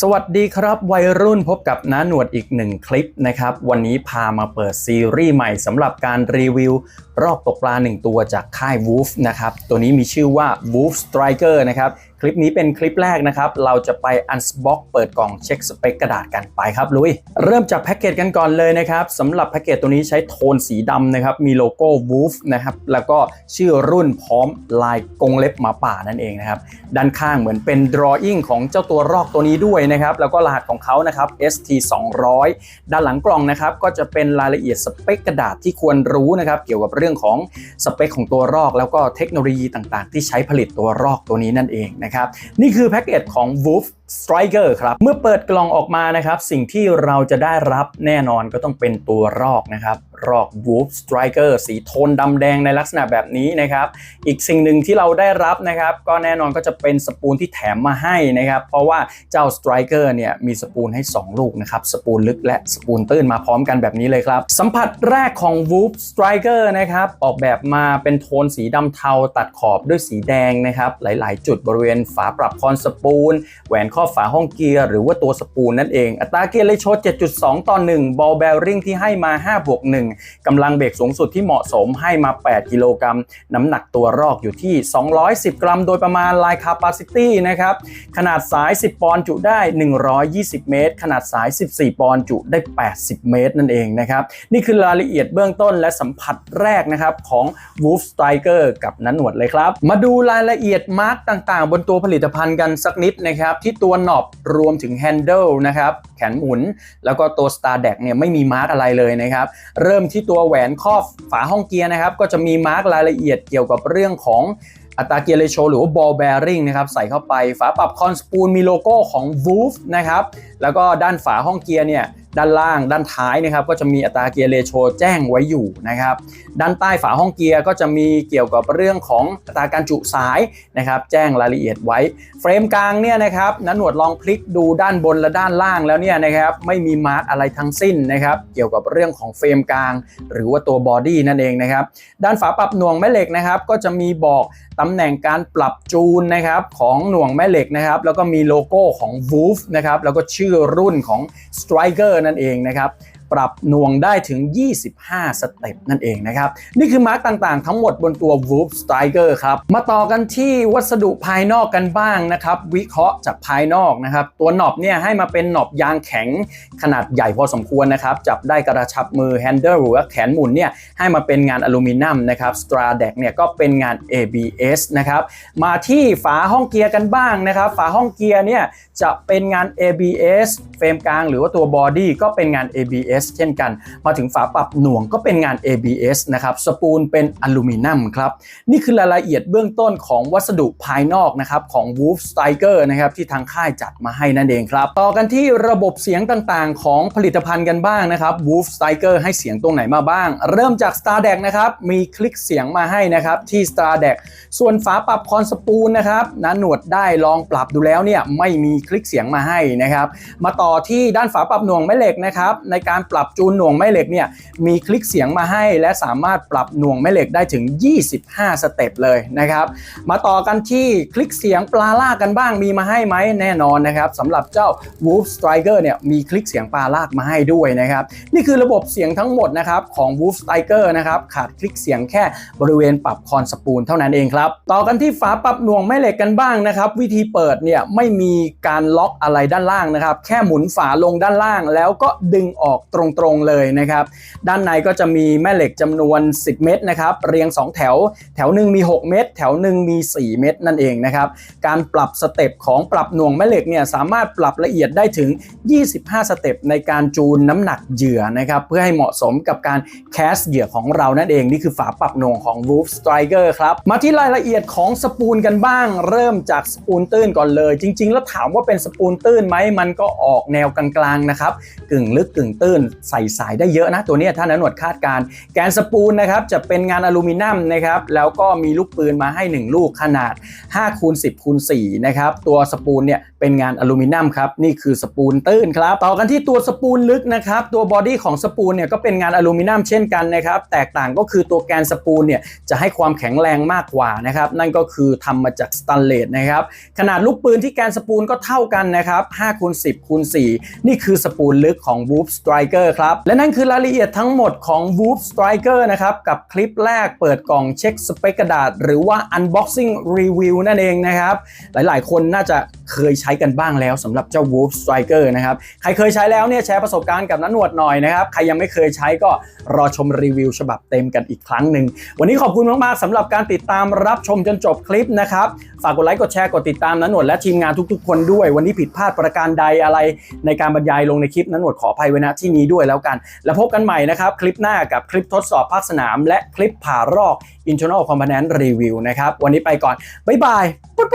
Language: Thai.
สวัสดีครับวัยรุ่นพบกับน้าหนวดอีกหนึ่งคลิปนะครับ วันนี้พามาเปิดซีรีส์ใหม่สำหรับการรีวิว รอบตกปลา 1 ตัวจากค่าย Wolf นะครับ ตัวนี้มีชื่อว่า Wolf Striker นะครับ คลิปนี้เป็นคลิปแรกนะครับ เราจะไป Unbox เปิดกล่องเช็คสเปคกระดาษกันไปครับลุย เริ่มจากแพ็กเกจกันก่อนเลยนะครับสำหรับแพ็กเกจตัวนี้ใช้โทนสีดำนะครับ มีโลโก้ Wolf นะครับ แล้วก็ชื่อรุ่นพร้อมลายกรงเล็บหมาป่านั่นเองนะครับ ด้านข้างเหมือนเป็น drawing ของเจ้าตัวรอกตัวนี้ด้วยนะครับ แล้วก็รหัสของเขานะครับ ST 200ด้านหลังกล่องนะครับ ก็จะเป็นรายละเอียดสเปคกระดาษที่ควรรู้นะครับ เกี่ยวกับเรื่องของสเปคของตัวรอก แล้วก็เทคโนโลยีต่างๆ ที่ใช้ผลิตตัวรอกตัวนี้นั่นเองนะครับนี่คือแพ็กเกจของ Wolf Striker ครับ เมื่อเปิดกล่องออกมานะครับ สิ่งที่เราจะได้รับแน่นอนก็ต้องเป็นตัวรอกนะครับ รอก Wolf Striker สีโทนดำแดงในลักษณะแบบนี้นะครับ อีกสิ่งหนึ่งที่เราได้รับนะครับ ก็แน่นอนก็จะเป็นสปูนที่แถมมาให้นะครับ เพราะว่าเจ้า Striker เนี่ยมีสปูนให้ 2 ลูกนะครับ สปูนลึกและสปูนตื้นมาพร้อมกันแบบนี้เลยครับ สัมผัสแรกของ Wolf Striker นะครับ ออกแบบมาเป็นโทนสีดำเทาตัดขอบด้วยสีแดงนะครับ หลาย ๆ จุดบริเวณฝาปรับคอนสปูนแหวนข้อฝาห้องเกียร์หรือว่าตัวสปูนนั่นเอง อัตราเกียร์เลยโชด7.2 ต่อ 1 บอลแบริ่งที่ให้มา 5 บวก 1 กำลังเบรกสูงสุดที่เหมาะสมให้มา 8 กิโลกรัม น้ำหนักตัวรอกอยู่ที่ 210 กรัม โดยประมาณ Line Capacity นะครับ ขนาดสาย 10 ปอนด์จุได้ 120 เมตร ขนาดสาย 14 ปอนด์จุได้ 80 เมตรนั่นเองนะครับ นี่คือรายละเอียดเบื้องต้นและสัมผัสแรกนะครับของ Wolf Striker กับนันหนวดเลยครับ มาดูรายละเอียดมาร์กต่างๆ บนตัวผลิตภัณฑ์กันสักนิดนะครับที่ตัวหนอบรวมถึงแฮนเดิลนะครับแขนหมุน แล้วก็ตัว Star d e c เนี่ยไม่มีมาร์กอะไรเลยนะครับ เริ่มที่ตัวแหวนครอบฝาห้องเกียร์นะครับ ก็จะมีมาร์กรายละเอียดเกี่ยวกับเรื่องของอัตราเกียร์เรโชหรือว่าบอลแบริงนะครับใส่เข้าไป ฝาปรับคอนสปูลมีโลโก้ของ Wolf นะครับแล้วก็ด้านฝาห้องเกียร์เนี่ย ด้านล่างด้านท้ายนะครับก็จะมีอัตราเกียร์เรโชแจ้งไว้อยู่นะครับด้านใต้ฝาห้องเกียร์ก็จะมีเกี่ยวกับเรื่องของอัตราการจุสายนะครับแจ้งรายละเอียดไว้ เฟรมกลางเนี่ยนะครับนันหนวดลองพลิกดูด้านบนและด้านล่างแล้วเนี่ยนะครับไม่มีมาร์กอะไรทั้งสิ้นนะครับเกี่ยวกับเรื่องของเฟรมกลาง หรือว่าตัวบอดี้นั่นเองนะครับด้านฝาปรับหน่วงแม่เหล็กนะครับก็จะมีบอกตำแหน่งการปรับจูนนะครับของหน่วงแม่เหล็กนะครับแล้วก็มีโลโก้ของ Wolf นะครับแล้วก็ชื่อรุ่นของ Striker นั่นเองนะครับ ปรับหน่วงได้ถึง 25 สเต็ปนั่นเองนะครับ นี่คือมาร์กต่างๆ ทั้งหมดบนตัว Wolf Striker ครับ มาต่อกันที่วัสดุภายนอกกันบ้างนะครับ วิเคราะห์จากภายนอกนะครับ ตัวหนอบเนี่ยให้มาเป็นหนอบยางแข็งขนาดใหญ่พอสมควรนะครับ จับได้กระชับมือ handle หรือว่าแขนหมุนเนี่ยให้มาเป็นงานอลูมิเนียมนะครับ Stra d e c เนี่ยก็เป็นงาน ABS นะครับมาที่ฝาห้องเกียร์กันบ้างนะครับ ฝาห้องเกียร์เนี่ยจะเป็นงาน ABS เฟรมกลางหรือว่าตัวบอดี้ก็เป็นงาน ABS เช่นกัน มาถึงฝาปรับหน่วงก็เป็นงาน ABS นะครับสปูลเป็นอลูมิเนียมครับนี่คือรายละเอียดเบื้องต้นของวัสดุภายนอกนะครับของ Wolf Striker นะครับที่ทางค่ายจัดมาให้นั่นเองครับต่อกันที่ระบบเสียงต่างๆ ของผลิตภัณฑ์กันบ้างนะครับ Wolf Striker ให้เสียงตรงไหนมาบ้าง เริ่มจาก Star d e c นะครับมีคลิกเสียงมาให้นะครับที่ Star d e c ส่วนฝาปรับคอนสปูลนะครับนะหนวดได้ลองปรับดูแล้วเนี่ยไม่มีคลิกเสียงมาให้นะครับมาต่อที่ด้านฝาปรับหน่วงแม่เหล็กนะครับในการปรับจูนหน่วงแม่เหล็กเนี่ยมีคลิกเสียงมาให้ และสามารถปรับหน่วงแม่เหล็กได้ถึง 25 สเต็ปเลยนะครับ มาต่อกันที่คลิกเสียงปลาลากกันบ้างมีมาให้ไหมแน่นอนนะครับสำหรับเจ้า Wolf Striker เนี่ยมีคลิกเสียงปลาลากมาให้ด้วยนะครับนี่คือระบบเสียงทั้งหมดนะครับของ Wolf Striker นะครับขาดคลิกเสียงแค่บริเวณปรับคอนสปูลเท่านั้นเองครับต่อกันที่ฝาปรับหน่วงแม่เหล็กกันบ้างนะครับวิธีเปิดเนี่ยไม่มีการล็อกอะไรด้านล่างนะครับแค่หมุนฝาลงด้านล่างแล้วก็ดึงออกตรงๆเลยนะครับด้านในก็จะมีแม่เหล็กจำนวน 10 เม็ดนะครับเรียง 2 แถว แถวหนึ่งมี 6 เม็ดแถวหนึ่งมี 4 เม็ดนั่นเองนะครับการปรับสเต็ปของปรับหน่วงแม่เหล็กเนี่ยสามารถปรับละเอียดได้ถึง 25 สเต็ปในการจูนน้ำหนักเหยื่อนะครับเพื่อให้เหมาะสมกับการแคสเหยื่อของเรานั่นเองนี่คือฝาปรับหน่วงของ Wolf Striker ครับมาที่รายละเอียดของสปูลกันบ้าง เริ่มจากสปูลตื้นก่อนเลย จริง ๆ แล้วถามว่าเป็นสปูลตื้นไหมมันก็ออกแนวกลางๆนะครับกึ่งลึกกึ่งตื้นใส่สายได้เยอะนะตัวนี้ถ้านนหนวดคาดการ แกนสปูลนะครับจะเป็นงานอลูมิเนียมนะครับแล้วก็มีลูกปืนมาให้ 1 ลูกขนาด5คูณ10คูณ4นะครับตัวสปูลเนี่ยเป็นงานอลูมิเนียมครับนี่คือสปูลตื้นครับต่อกันที่ตัวสปูลลึกนะครับตัวบอดี้ของสปูลเนี่ยก็เป็นงานอลูมิเนียมเช่นกันนะครับแตกต่างก็คือตัวแกนสปูลเนี่ยจะให้ความแข็งแรงมากกว่านะครับนั่นก็คือทำมาจากสแตนเลสนะครับขนาดลูกปืนที่แกนสปูลก็เท่ากันนะครับ5คูณ10คูณ4นี่คือสปูลลึกของ Whoop Striker ครับ และนั่นคือรายละเอียดทั้งหมดของ Whoop Striker นะครับ กับคลิปแรกเปิดกล่องเช็คสเปคกระดาษ หรือว่า Unboxing Review นั่นเองนะครับ หลายๆ คนน่าจะ เคยใช้กันบ้างแล้วสำหรับเจ้า Wolf Striker นะครับ ใครเคยใช้แล้วเนี่ยแชร์ประสบการณ์กับนันหนวดหน่อยนะครับ ใครยังไม่เคยใช้ก็รอชมรีวิวฉบับเต็มกันอีกครั้งหนึ่ง วันนี้ขอบคุณมากๆสำหรับการติดตามรับชมจนจบคลิปนะครับ ฝากกดไลค์กดแชร์กดติดตามนันหนวดและทีมงานทุกๆ คนด้วย วันนี้ผิดพลาดประการใดอะไร ในการบรรยายลงในคลิปนันหนวดขออภัยไว้ณที่นี้ด้วยแล้วกัน แล้วพบกันใหม่นะครับคลิปหน้ากับคลิปทดสอบภาคสนาม และคลิปผ่ารอก internal component review นะครับวันนี้ไปก่อนบ๊ายบายปุ๊บ